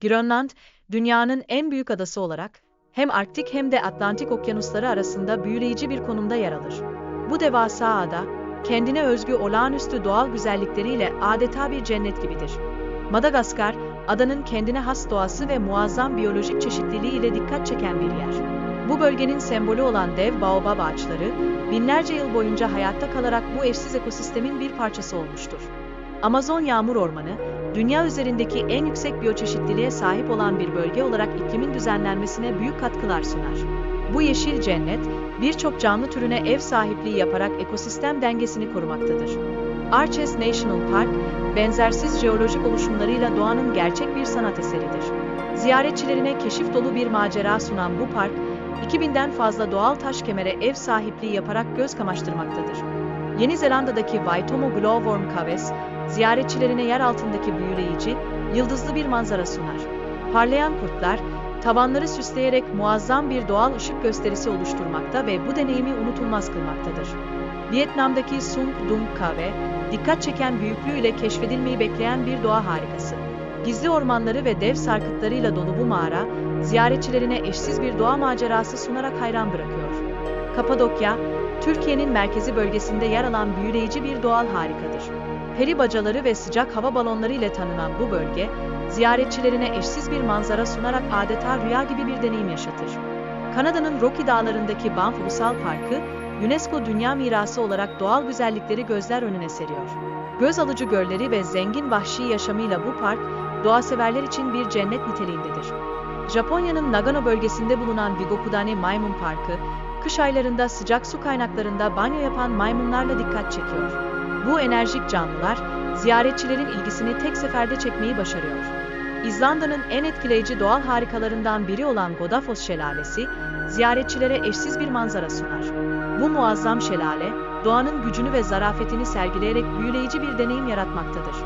Grönland, dünyanın en büyük adası olarak hem Arktik hem de Atlantik okyanusları arasında büyüleyici bir konumda yer alır. Bu devasa ada, kendine özgü olağanüstü doğal güzellikleriyle adeta bir cennet gibidir. Madagaskar, adanın kendine has doğası ve muazzam biyolojik çeşitliliği ile dikkat çeken bir yer. Bu bölgenin sembolü olan dev baobab ağaçları, binlerce yıl boyunca hayatta kalarak bu eşsiz ekosistemin bir parçası olmuştur. Amazon yağmur ormanı, dünya üzerindeki en yüksek biyoçeşitliliğe sahip olan bir bölge olarak iklimin düzenlenmesine büyük katkılar sunar. Bu yeşil cennet, birçok canlı türüne ev sahipliği yaparak ekosistem dengesini korumaktadır. Arches National Park, benzersiz jeolojik oluşumlarıyla doğanın gerçek bir sanat eseridir. Ziyaretçilerine keşif dolu bir macera sunan bu park, 2000'den fazla doğal taş kemere ev sahipliği yaparak göz kamaştırmaktadır. Yeni Zelanda'daki Waitomo Glowworm Caves, ziyaretçilerine yer altındaki büyüleyici, yıldızlı bir manzara sunar. Parlayan kurtlar, tavanları süsleyerek muazzam bir doğal ışık gösterisi oluşturmakta ve bu deneyimi unutulmaz kılmaktadır. Vietnam'daki Sung Dung Cave, dikkat çeken büyüklüğüyle keşfedilmeyi bekleyen bir doğa harikası. Gizli ormanları ve dev sarkıtlarıyla dolu bu mağara, ziyaretçilerine eşsiz bir doğa macerası sunarak hayran bırakıyor. Kapadokya, Türkiye'nin merkezi bölgesinde yer alan büyüleyici bir doğal harikadır. Peri bacaları ve sıcak hava balonları ile tanınan bu bölge, ziyaretçilerine eşsiz bir manzara sunarak adeta rüya gibi bir deneyim yaşatır. Kanada'nın Rocky Dağları'ndaki Banff Ulusal Parkı, UNESCO Dünya Mirası olarak doğal güzellikleri gözler önüne seriyor. Göz alıcı gölleri ve zengin vahşi yaşamıyla bu park, doğaseverler için bir cennet niteliğindedir. Japonya'nın Nagano bölgesinde bulunan Bigokudane Maymun Parkı, kış aylarında sıcak su kaynaklarında banyo yapan maymunlarla dikkat çekiyor. Bu enerjik canlılar, ziyaretçilerin ilgisini tek seferde çekmeyi başarıyor. İzlanda'nın en etkileyici doğal harikalarından biri olan Godafoss Şelalesi, ziyaretçilere eşsiz bir manzara sunar. Bu muazzam şelale, doğanın gücünü ve zarafetini sergileyerek büyüleyici bir deneyim yaratmaktadır.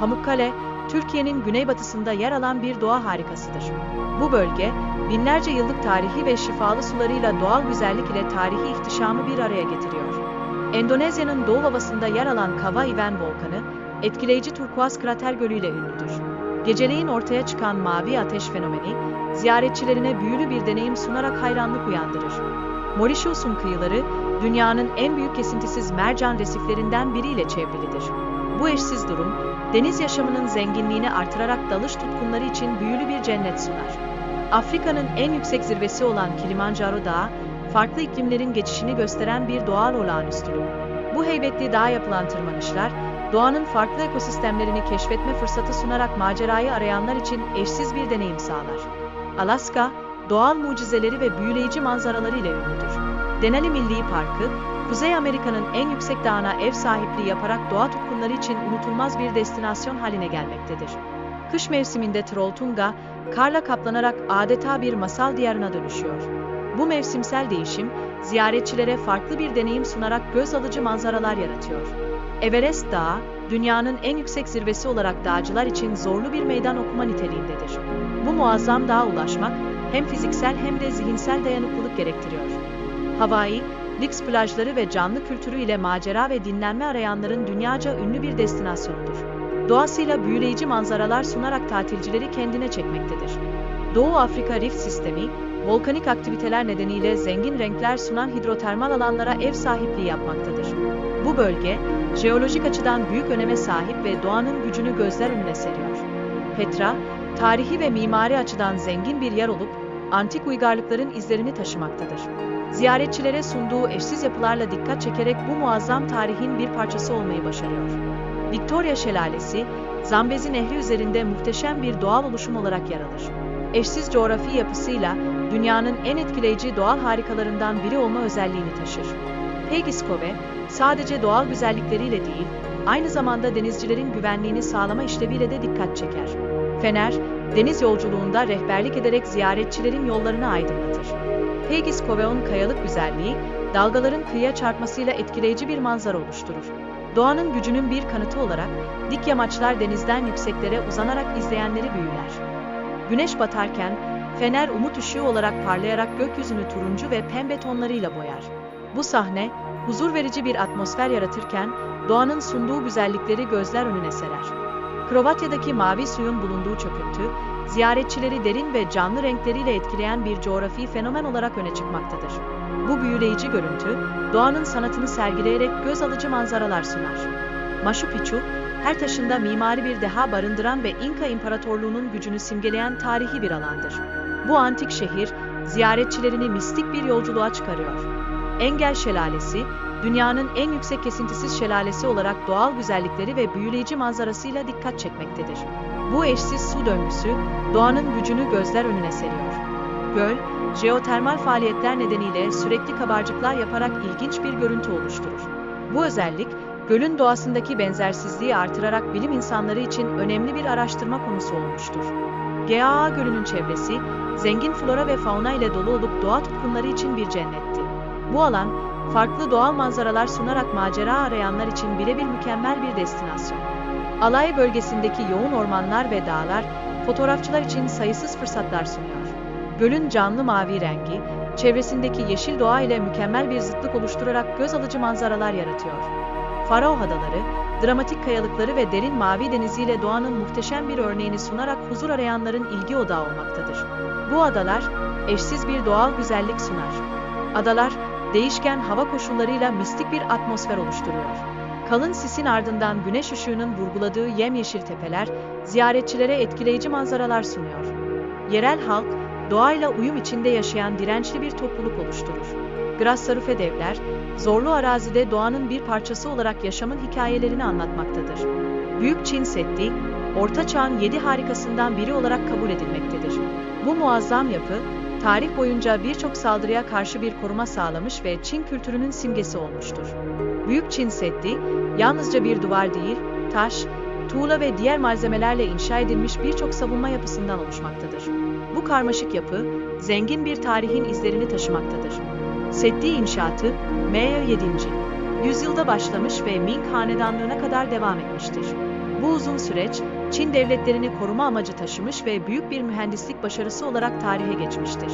Pamukkale, Türkiye'nin güneybatısında yer alan bir doğa harikasıdır. Bu bölge, binlerce yıllık tarihi ve şifalı sularıyla doğal güzellik ile tarihi ihtişamı bir araya getiriyor. Endonezya'nın doğu havasında yer alan Kava Iven volkanı, etkileyici turkuaz krater gölü ile ünlüdür. Geceleyin ortaya çıkan mavi ateş fenomeni, ziyaretçilerine büyülü bir deneyim sunarak hayranlık uyandırır. Mauritius'un kıyıları, dünyanın en büyük kesintisiz mercan resiflerinden biriyle çevrilidir. Bu eşsiz durum, deniz yaşamının zenginliğini artırarak dalış tutkunları için büyülü bir cennet sunar. Afrika'nın en yüksek zirvesi olan Kilimanjaro Dağı, farklı iklimlerin geçişini gösteren bir doğal olağanüstülük. Bu heybetli dağa yapılan tırmanışlar, doğanın farklı ekosistemlerini keşfetme fırsatı sunarak macerayı arayanlar için eşsiz bir deneyim sağlar. Alaska, doğal mucizeleri ve büyüleyici manzaraları ile ünlüdür. Denali Milli Parkı, Kuzey Amerika'nın en yüksek dağına ev sahipliği yaparak doğa tutkunları için unutulmaz bir destinasyon haline gelmektedir. Kış mevsiminde Trolltunga, karla kaplanarak adeta bir masal diyarına dönüşüyor. Bu mevsimsel değişim, ziyaretçilere farklı bir deneyim sunarak göz alıcı manzaralar yaratıyor. Everest Dağı, dünyanın en yüksek zirvesi olarak dağcılar için zorlu bir meydan okuma niteliğindedir. Bu muazzam dağa ulaşmak, hem fiziksel hem de zihinsel dayanıklılık gerektiriyor. Hawaii, lüks plajları ve canlı kültürü ile macera ve dinlenme arayanların dünyaca ünlü bir destinasyonudur. Doğasıyla büyüleyici manzaralar sunarak tatilcileri kendine çekmektedir. Doğu Afrika Rift Sistemi, volkanik aktiviteler nedeniyle zengin renkler sunan hidrotermal alanlara ev sahipliği yapmaktadır. Bu bölge, jeolojik açıdan büyük öneme sahip ve doğanın gücünü gözler önüne seriyor. Petra, tarihi ve mimari açıdan zengin bir yer olup, antik uygarlıkların izlerini taşımaktadır. Ziyaretçilere sunduğu eşsiz yapılarla dikkat çekerek bu muazzam tarihin bir parçası olmayı başarıyor. Victoria Şelalesi, Zambezi Nehri üzerinde muhteşem bir doğal oluşum olarak yer alır. Eşsiz coğrafi yapısıyla dünyanın en etkileyici doğal harikalarından biri olma özelliğini taşır. Pegiskove, sadece doğal güzellikleriyle değil, aynı zamanda denizcilerin güvenliğini sağlama işleviyle de dikkat çeker. Fener, deniz yolculuğunda rehberlik ederek ziyaretçilerin yollarını aydınlatır. Pegiskoveon kayalık güzelliği, dalgaların kıyıya çarpmasıyla etkileyici bir manzara oluşturur. Doğanın gücünün bir kanıtı olarak, dik yamaçlar denizden yükseklere uzanarak izleyenleri büyüler. Güneş batarken, fener umut ışığı olarak parlayarak gökyüzünü turuncu ve pembe tonlarıyla boyar. Bu sahne, huzur verici bir atmosfer yaratırken, doğanın sunduğu güzellikleri gözler önüne serer. Krovatya'daki mavi suyun bulunduğu çöküntü, ziyaretçileri derin ve canlı renkleriyle etkileyen bir coğrafi fenomen olarak öne çıkmaktadır. Bu büyüleyici görüntü, doğanın sanatını sergileyerek göz alıcı manzaralar sunar. Machu Picchu, her taşında mimari bir deha barındıran ve İnka İmparatorluğu'nun gücünü simgeleyen tarihi bir alandır. Bu antik şehir, ziyaretçilerini mistik bir yolculuğa çıkarıyor. Engel Şelalesi, dünyanın en yüksek kesintisiz şelalesi olarak doğal güzellikleri ve büyüleyici manzarasıyla dikkat çekmektedir. Bu eşsiz su döngüsü, doğanın gücünü gözler önüne seriyor. Göl, jeotermal faaliyetler nedeniyle sürekli kabarcıklar yaparak ilginç bir görüntü oluşturur. Bu özellik, gölün doğasındaki benzersizliği artırarak bilim insanları için önemli bir araştırma konusu olmuştur. GAA Gölü'nün çevresi, zengin flora ve fauna ile dolu olup doğa tutkunları için bir cennetti. Bu alan, farklı doğal manzaralar sunarak macera arayanlar için birebir mükemmel bir destinasyon. Alay bölgesindeki yoğun ormanlar ve dağlar, fotoğrafçılar için sayısız fırsatlar sunuyor. Gölün canlı mavi rengi, çevresindeki yeşil doğa ile mükemmel bir zıtlık oluşturarak göz alıcı manzaralar yaratıyor. Farao Adaları, dramatik kayalıkları ve derin mavi deniziyle doğanın muhteşem bir örneğini sunarak huzur arayanların ilgi odağı olmaktadır. Bu adalar, eşsiz bir doğal güzellik sunar. Adalar, değişken hava koşullarıyla mistik bir atmosfer oluşturuyor. Kalın sisin ardından güneş ışığının vurguladığı yemyeşil tepeler, ziyaretçilere etkileyici manzaralar sunuyor. Yerel halk, doğayla uyum içinde yaşayan dirençli bir topluluk oluşturur. Grassarufe devler, zorlu arazide doğanın bir parçası olarak yaşamın hikayelerini anlatmaktadır. Büyük Çin Seddi, Orta Çağ'ın yedi harikasından biri olarak kabul edilmektedir. Bu muazzam yapı, tarih boyunca birçok saldırıya karşı bir koruma sağlamış ve Çin kültürünün simgesi olmuştur. Büyük Çin Seddi, yalnızca bir duvar değil, taş, tuğla ve diğer malzemelerle inşa edilmiş birçok savunma yapısından oluşmaktadır. Bu karmaşık yapı, zengin bir tarihin izlerini taşımaktadır. Seddi inşaatı, Maya 7. yüzyılda başlamış ve Ming Hanedanlığına kadar devam etmiştir. Bu uzun süreç, Çin devletlerini koruma amacı taşımış ve büyük bir mühendislik başarısı olarak tarihe geçmiştir.